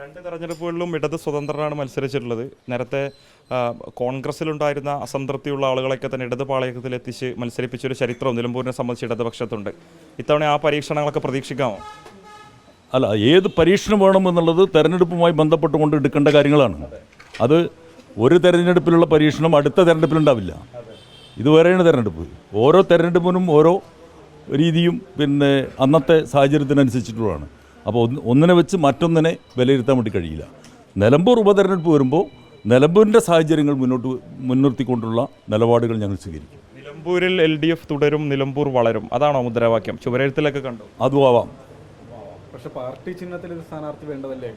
രണ്ട് തെരഞ്ഞെടുപ്പുകളിലും ഇടത് സ്വതന്ത്രനാണ് മത്സരിച്ചിട്ടുള്ളത്. നേരത്തെ കോൺഗ്രസിലുണ്ടായിരുന്ന അസംതൃപ്തിയുള്ള ആളുകളൊക്കെ തന്നെ ഇടത് പാളയത്തിൽ എത്തിച്ച് മത്സരിപ്പിച്ചൊരു ചരിത്രം നിലമ്പൂരിനെ സംബന്ധിച്ച് ഇടതുപക്ഷത്തുണ്ട്. ഇത്തവണ ആ പരീക്ഷണങ്ങളൊക്കെ പ്രതീക്ഷിക്കാമോ? അല്ല ഏത് പരീക്ഷണം വേണമെന്നുള്ളത് തെരഞ്ഞെടുപ്പുമായി ബന്ധപ്പെട്ടുകൊണ്ട് എടുക്കേണ്ട കാര്യങ്ങളാണ്. അത് ഒരു തെരഞ്ഞെടുപ്പിലുള്ള പരീക്ഷണം അടുത്ത തെരഞ്ഞെടുപ്പിലുണ്ടാവില്ല. ഇതുവരെയാണ് തെരഞ്ഞെടുപ്പ്. ഓരോ തെരഞ്ഞെടുപ്പിനും ഓരോ രീതിയും പിന്നെ അന്നത്തെ സാഹചര്യത്തിനനുസരിച്ചിട്ടുള്ളതാണ്. അപ്പോൾ ഒന്ന് ഒന്നിനെ വെച്ച് മറ്റൊന്നിനെ വിലയിരുത്താൻ വേണ്ടി കഴിയില്ല. നിലമ്പൂർ ഉപതെരഞ്ഞെടുപ്പ് വരുമ്പോൾ നിലമ്പൂരിന്റെ സാഹചര്യങ്ങൾ മുന്നോട്ട് മുൻനിർത്തിക്കൊണ്ടുള്ള നിലപാടുകൾ ഞങ്ങൾ സ്വീകരിക്കും. നിലമ്പൂരിൽ എൽ ഡി എഫ് തുടരും നിലമ്പൂർ വളരും. അതാണോ മുദ്രാവാക്യം? ചുവരെഴുത്തിലൊക്കെ കണ്ടു? അതും ആവാം. പക്ഷെ പാർട്ടി ചിഹ്നത്തിൽ ഒരു സ്ഥാനാർത്ഥി വേണ്ടതല്ലേ?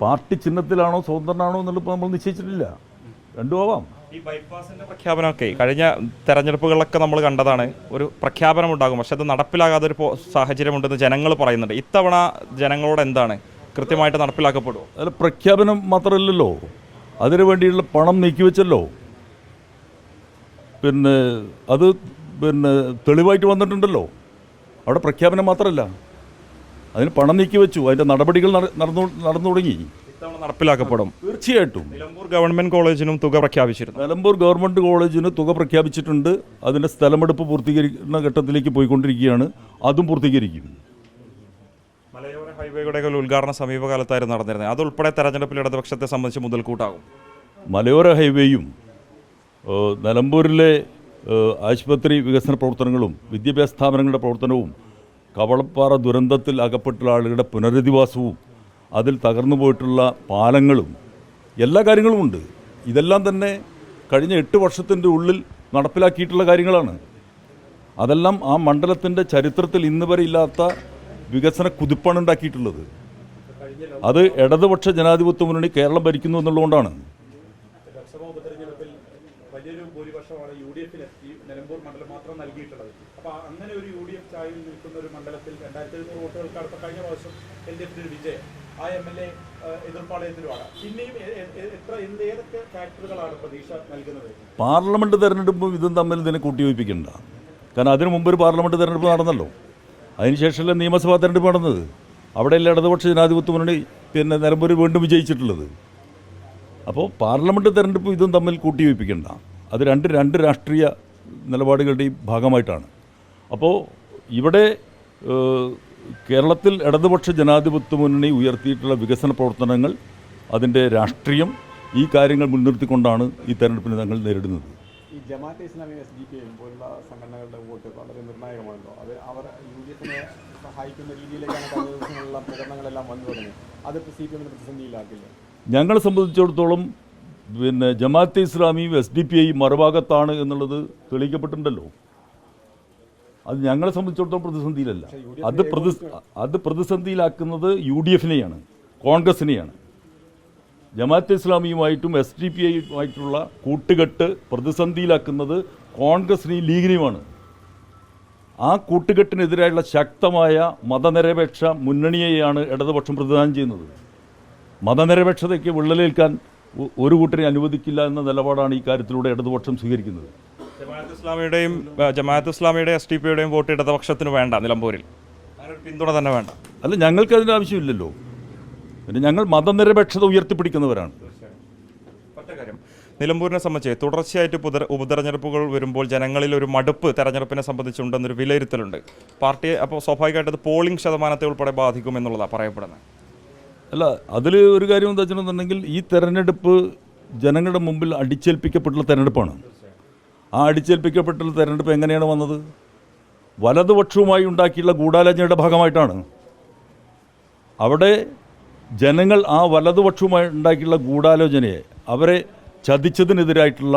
പാർട്ടി ചിഹ്നത്തിലാണോ സ്വതന്ത്രനാണോ എന്നുള്ളപ്പോൾ നമ്മൾ നിശ്ചയിച്ചിട്ടില്ല. രണ്ടും ആവാം. ഈ ബൈപ്പാസിന്റെ പ്രഖ്യാപനമൊക്കെ കഴിഞ്ഞ തെരഞ്ഞെടുപ്പുകളിലൊക്കെ നമ്മൾ കണ്ടതാണ് ഒരു പ്രഖ്യാപനം ഉണ്ടാകും. പക്ഷെ അത് നടപ്പിലാകാതെ ഒരു സാഹചര്യം ഉണ്ടെന്ന് ജനങ്ങൾ പറയുന്നുണ്ട്. ഇത്തവണ ജനങ്ങളോട് എന്താണ്? കൃത്യമായിട്ട് നടപ്പിലാക്കപ്പെടുമോ അതിൽ പ്രഖ്യാപനം മാത്രമല്ലല്ലോ. അതിനു വേണ്ടിയുള്ള പണം നീക്കിവെച്ചല്ലോ. പിന്നെ അത് പിന്നെ തെളിവായിട്ട് വന്നിട്ടുണ്ടല്ലോ. അവിടെ പ്രഖ്യാപനം മാത്രമല്ല. അതിന് പണം നീക്കിവെച്ചു. അതിന്റെ നടപടികൾ നട- നടന്നു നടന്നു തുടങ്ങി ഇത്തവണ നടപ്പിലാക്കപ്പെടും. തീർച്ചയായിട്ടും. നിലമ്പൂർ ഗവൺമെന്റ് കോളേജിനും തുക പ്രഖ്യാപിച്ചിരുന്നു. നിലമ്പൂർ ഗവൺമെന്റ് കോളേജിന് തുക പ്രഖ്യാപിച്ചിട്ടുണ്ട്. അതിന്റെ സ്ഥലമെടുപ്പ് പൂർത്തീകരിക്കുന്ന ഘട്ടത്തിലേക്ക് പോയിക്കൊണ്ടിരിക്കുകയാണ്. അതും പൂർത്തീകരിക്കും മലയോര ഹൈവേകളുടെ ഉദ്ഘാടനം സമീപകാലത്തായിരുന്നു നടന്നിരുന്നത്. അതുൾപ്പെടെ തെരഞ്ഞെടുപ്പിൽ ഇടതുപക്ഷത്തെ സംബന്ധിച്ച് മുതൽക്കൂട്ടാകും. മലയോര ഹൈവേയും നിലമ്പൂരിലെ ആശുപത്രി വികസന പ്രവർത്തനങ്ങളും വിദ്യാഭ്യാസ സ്ഥാപനങ്ങളുടെ പ്രവർത്തനവും കവളപ്പാറ ദുരന്തത്തിൽ അകപ്പെട്ടുള്ള ആളുകളുടെ പുനരധിവാസവും അതിൽ തകർന്നു പോയിട്ടുള്ള പാലങ്ങളും എല്ലാ കാര്യങ്ങളും ഉണ്ട്. ഇതെല്ലാം തന്നെ കഴിഞ്ഞ എട്ട് വർഷത്തിന്റെ ഉള്ളിൽ നടപ്പിലാക്കിയിട്ടുള്ള കാര്യങ്ങളാണ്. അതെല്ലാം ആ മണ്ഡലത്തിന്റെ ചരിത്രത്തിൽ ഇന്ന് വരെ ഇല്ലാത്ത വികസന കുതിപ്പാണ് ഉണ്ടാക്കിയിട്ടുള്ളത്. അത് ഇടതുപക്ഷ ജനാധിപത്യ മുന്നണി കേരളം ഭരിക്കുന്നു എന്നുള്ളതുകൊണ്ടാണ്. വലിയൊരു ഭൂരിപക്ഷമാണ് യു ഡി എഫിന് ഈ മണ്ഡലം മാത്രം നൽകിയിട്ടുള്ളത്. അപ്പോൾ അങ്ങനെ ഒരു യു ഡി എഫ് ചായയിൽ നിൽക്കുന്ന ഒരു മണ്ഡലത്തിൽ രണ്ടായിരത്തി എഴുന്നൂറ് വോട്ടുകൾക്ക് അടുത്ത കഴിഞ്ഞ പ്രാവശ്യം എൽ ഡി എഫിന്റെ വിജയം. ആ എം എൽ എ എതിർപ്പാളയത്തിലുമാണ്. പിന്നെയും എത്ര എന്ത് ഏതൊക്കെ ഫാക്ടറുകളാണ് പ്രതീക്ഷ നൽകുന്നത്? പാർലമെന്റ് തെരഞ്ഞെടുപ്പും ഇതും തമ്മിൽ ഇതിനെ കൂട്ടിയോജിപ്പിക്കണ്ട. കാരണം അതിനു മുമ്പ് ഒരു പാർലമെന്റ് തെരഞ്ഞെടുപ്പ് നടന്നല്ലോ. അതിനുശേഷമല്ലേ നിയമസഭാ തെരഞ്ഞെടുപ്പ് നടന്നത്. അവിടെയല്ലേ ഇടതുപക്ഷ ജനാധിപത്യ മുന്നണി പിന്നെ നിലമ്പൂർ വീണ്ടും വിജയിച്ചിട്ടുള്ളത്. അപ്പോൾ പാർലമെന്റ് തെരഞ്ഞെടുപ്പ് ഇതും തമ്മിൽ കൂട്ടിയോജിപ്പിക്കണ്ട. അത് രണ്ട് രണ്ട് രാഷ്ട്രീയ നിലപാടുകളുടെയും ഭാഗമായിട്ടാണ്. അപ്പോൾ ഇവിടെ കേരളത്തിൽ ഇടതുപക്ഷ ജനാധിപത്യ മുന്നണി ഉയർത്തിയിട്ടുള്ള വികസന പ്രവർത്തനങ്ങൾ അതിന്റെ രാഷ്ട്രീയം ഈ കാര്യങ്ങൾ മുൻനിർത്തിക്കൊണ്ടാണ് ഈ തെരഞ്ഞെടുപ്പിനെ ഞങ്ങൾ നേരിടുന്നത്. ഈ Jamaat-e Islami S D P പോലുള്ള സംഘടനകളുടെ വോട്ട് വളരെ നിർണായകമാണല്ലോ. അത് അവർ യു ഡി എഫിനെ സഹായിക്കുന്ന രീതിയിലേക്കാണ് കഴിഞ്ഞ ദിവസങ്ങളിലുള്ള പ്രകടനങ്ങളെല്ലാം വന്നു തുടങ്ങി. അതിപ്പോൾ സി പി എമ്മിന് പ്രതിസന്ധിയിലാക്കില്ല? ഞങ്ങളെ സംബന്ധിച്ചിടത്തോളം പിന്നെ ജമാഅത്തെ ഇസ്ലാമിയും എസ് ഡി പി ഐ മറുഭാഗത്താണ് എന്നുള്ളത് തെളിയിക്കപ്പെട്ടിട്ടുണ്ടല്ലോ. അത് ഞങ്ങളെ സംബന്ധിച്ചിടത്തോളം പ്രതിസന്ധിയിലല്ല. അത് പ്രതി അത് പ്രതിസന്ധിയിലാക്കുന്നത് യു ഡി എഫിനെയാണ് കോൺഗ്രസിനെയാണ്. ജമാഅത്തെ ഇസ്ലാമിയുമായിട്ടും എസ് ഡി പി ഐയുമായിട്ടുള്ള കൂട്ടുകെട്ട് പ്രതിസന്ധിയിലാക്കുന്നത് കോൺഗ്രസിനെയും ലീഗിനെയുമാണ്. ആ കൂട്ടുകെട്ടിനെതിരായുള്ള ശക്തമായ മതനിരപേക്ഷ മുന്നണിയെയാണ് ഇടതുപക്ഷം പ്രതിദാനം ചെയ്യുന്നത്. മതനിരപേക്ഷതയ്ക്ക് വിള്ളലേൽക്കാൻ ഒരു കൂട്ടരെ അനുവദിക്കില്ല എന്ന നിലപാടാണ് ഈ കാര്യത്തിലൂടെ ഇടതുപക്ഷം സ്വീകരിക്കുന്നത്. ജമാഅത്ത് ഇസ്ലാമിയുടെയും ജമാഅത്ത് ഇസ്ലാമിയുടെ എസ് ടി പിയുടെയും വോട്ട് ഇടതുപക്ഷത്തിന് വേണ്ട നിലമ്പൂരിൽ. പിന്തുണ തന്നെ വേണ്ട. അല്ല ഞങ്ങൾക്ക് അതിന്റെ ആവശ്യമില്ലല്ലോ. പിന്നെ ഞങ്ങൾ മതനിരപേക്ഷത ഉയർത്തിപ്പിടിക്കുന്നവരാണ്. കാര്യം. നിലമ്പൂരിനെ സംബന്ധിച്ച് തുടർച്ചയായിട്ട് പുതര ഉപതെരഞ്ഞെടുപ്പുകൾ വരുമ്പോൾ ജനങ്ങളിൽ ഒരു മടുപ്പ് തെരഞ്ഞെടുപ്പിനെ സംബന്ധിച്ചുണ്ടെന്നൊരു വിലയിരുത്തലുണ്ട്. പാർട്ടിയെ അപ്പോൾ സ്വാഭാവികമായിട്ട് അത് പോളിംഗ് ശതമാനത്തെ ഉൾപ്പെടെ ബാധിക്കും എന്നുള്ളതാണ് പറയപ്പെടുന്നത്. അല്ല അതിൽ ഒരു കാര്യം എന്താ വെച്ചിട്ടുണ്ടെന്നുണ്ടെങ്കിൽ ഈ തെരഞ്ഞെടുപ്പ് ജനങ്ങളുടെ മുമ്പിൽ അടിച്ചേൽപ്പിക്കപ്പെട്ടുള്ള തെരഞ്ഞെടുപ്പാണ്. ആ അടിച്ചേൽപ്പിക്കപ്പെട്ടുള്ള തെരഞ്ഞെടുപ്പ് എങ്ങനെയാണ് വന്നത്? വലതുപക്ഷവുമായി ഉണ്ടാക്കിയുള്ള ഗൂഢാലോചനയുടെ ഭാഗമായിട്ടാണ്. അവിടെ ജനങ്ങൾ ആ വലതുപക്ഷവുമായി ഉണ്ടാക്കിയുള്ള ഗൂഢാലോചനയെ അവരെ ചതിച്ചതിനെതിരായിട്ടുള്ള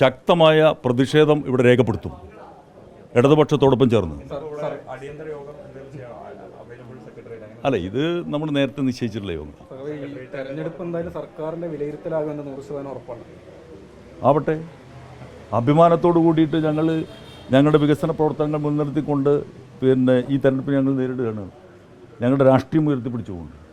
ശക്തമായ പ്രതിഷേധം ഇവിടെ രേഖപ്പെടുത്തും. ഇടതുപക്ഷത്തോടൊപ്പം ചേർന്ന്. അല്ല ഇത് നമ്മൾ നേരത്തെ നിശ്ചയിച്ചിട്ടുള്ള യോഗം? തെരഞ്ഞെടുപ്പ് എന്തായാലും സർക്കാരിന്റെ വിലയിരുത്തലാകുമെന്ന് നൂറ് ശതമാനം ഉറപ്പാണ്. ആവട്ടെ. അഭിമാനത്തോടു കൂടിയിട്ട് ഞങ്ങൾ ഞങ്ങളുടെ വികസന പ്രവർത്തനങ്ങൾ മുൻനിർത്തിക്കൊണ്ട് പിന്നെ ഈ തെരഞ്ഞെടുപ്പ് ഞങ്ങൾ നേരിടുകയാണ്. ഞങ്ങളുടെ രാഷ്ട്രീയം ഉയർത്തിപ്പിടിച്ചുകൊണ്ട്.